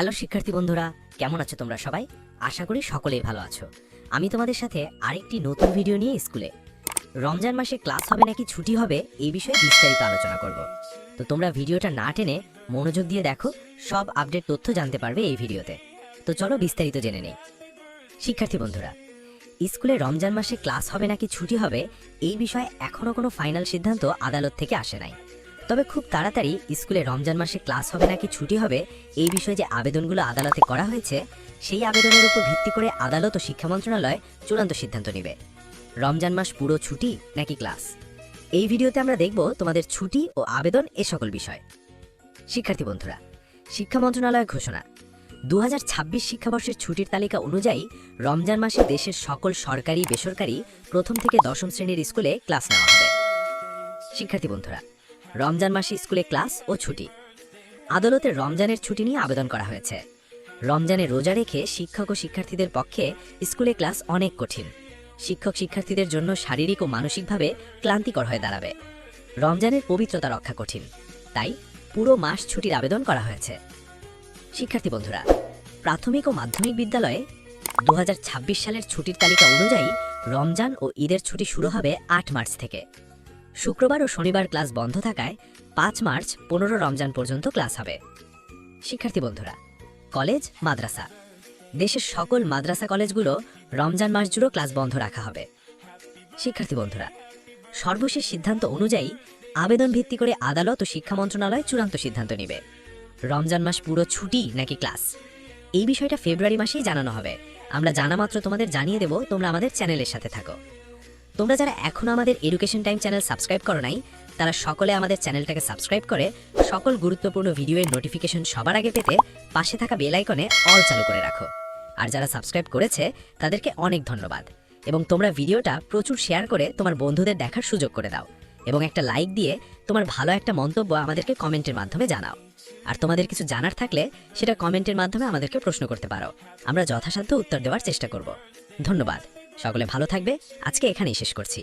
Hello শিক্ষার্থী বন্ধুরা, কেমন আছো তোমরা সবাই? আশা করি সকলেই ভালো আছো। আমি তোমাদের সাথে আরেকটি নতুন ভিডিও নিয়ে স্কুলে। রমজান মাসে ক্লাস হবে নাকি ছুটি হবে এই বিষয়ে বিস্তারিত আলোচনা করব। তো তোমরা ভিডিওটা না টেনে মনোযোগ দিয়ে দেখো, সব আপডেট তথ্য জানতে পারবে এই ভিডিওতে তো চলো বিস্তারিত জেনে নেই। শিক্ষার্থী বন্ধুরা, স্কুলে রমজান মাসে ক্লাস হবে নাকি ছুটি হবে এই বিষয়ে এখনও কোনো ফাইনাল সিদ্ধান্ত আদালত থেকে আসে নাই। তবে খুব তাড়াতাড়ি স্কুলে রমজান মাসে ক্লাস হবে নাকি ছুটি হবে, এই বিষয়ে যে আবেদনগুলো আদালতে করা হয়েছে, সেই আবেদনের উপর ভিত্তি করে আদালত ও শিক্ষা মন্ত্রণালয় চূড়ান্ত সিদ্ধান্ত নেবে। রমজান মাস পুরো ছুটি নাকি ক্লাস? এই ভিডিওতে আমরা দেখব তোমাদের ছুটি ও আবেদন এ সকল বিষয়। শিক্ষার্থী বন্ধুরা, শিক্ষা মন্ত্রণালয় ঘোষণা। দু হাজার ছাব্বিশ শিক্ষাবর্ষের ছুটির তালিকা অনুযায়ী রমজান মাসে দেশের সকল সরকারি, বেসরকারি প্রথম থেকে দশম শ্রেণির স্কুলে ক্লাস নেওয়া হবে। শিক্ষার্থী বন্ধুরা রমজান মাসে স্কুলে ক্লাস ও ছুটি। আদালতে রমজানের ছুটি নিয়ে আবেদন করা হয়েছে। রমজানে রোজা রেখে শিক্ষক ও শিক্ষার্থীদের পক্ষে স্কুলে ক্লাস অনেক কঠিন। শিক্ষক শিক্ষার্থীদের জন্য শারীরিক ও মানসিকভাবে ক্লান্তিকর হয়ে দাঁড়াবে। রমজানের পবিত্রতা রক্ষা কঠিন। তাই পুরো মাস ছুটির আবেদন করা হয়েছে। শিক্ষার্থী বন্ধুরা, প্রাথমিক ও মাধ্যমিক বিদ্যালয়ে দু হাজার ছাব্বিশ সালের ছুটির তালিকা অনুযায়ী রমজান ও ঈদের ছুটি শুরু হবে আট মার্চ থেকে। শুক্রবার ও শনিবার ক্লাস বন্ধ থাকায় পাঁচ মার্চ পনেরো রমজান পর্যন্ত ক্লাস হবে। শিক্ষার্থী বন্ধুরা, কলেজ, মাদ্রাসা। দেশের সকল মাদ্রাসা কলেজগুলো রমজান মাস জুড়ে ক্লাস বন্ধ রাখা হবে। শিক্ষার্থী বন্ধুরা, সর্বশেষ সিদ্ধান্ত অনুযায়ী আবেদন ভিত্তি করে আদালত ও শিক্ষা মন্ত্রণালয় চূড়ান্ত সিদ্ধান্ত নেবে। রমজান মাস পুরো ছুটি নাকি ক্লাস? এই বিষয়টা ফেব্রুয়ারি মাসেই জানানো হবে। আমরা জানা মাত্র তোমাদের জানিয়ে দেব, তোমরা আমাদের চ্যানেলের সাথে থাকো। তোমরা যারা এখনও আমাদের এডুকেশন টাইম চ্যানেল সাবস্ক্রাইব করো নাই, তারা সকলে আমাদের চ্যানেলটাকে সাবস্ক্রাইব করে সকল গুরুত্বপূর্ণ ভিডিওর নোটিফিকেশন সবার আগে পেতে পাশে থাকা বেল আইকনে অল চালু করে রাখো। আর যারা সাবস্ক্রাইব করেছে, তাদেরকে অনেক ধন্যবাদ। এবং তোমরা ভিডিওটা প্রচুর শেয়ার করে তোমার বন্ধুদের দেখার সুযোগ করে দাও। এবং একটা লাইক দিয়ে তোমার ভালো একটা মন্তব্য আমাদেরকে কমেন্টের মাধ্যমে জানাও। আর তোমাদের কিছু জানার থাকলে সেটা কমেন্টের মাধ্যমে আমাদেরকে প্রশ্ন করতে পারো। আমরা যথাসাধ্য উত্তর দেওয়ার চেষ্টা করব। ধন্যবাদ। সকলে ভালো থাকবে। আজকে এখানেই শেষ করছি।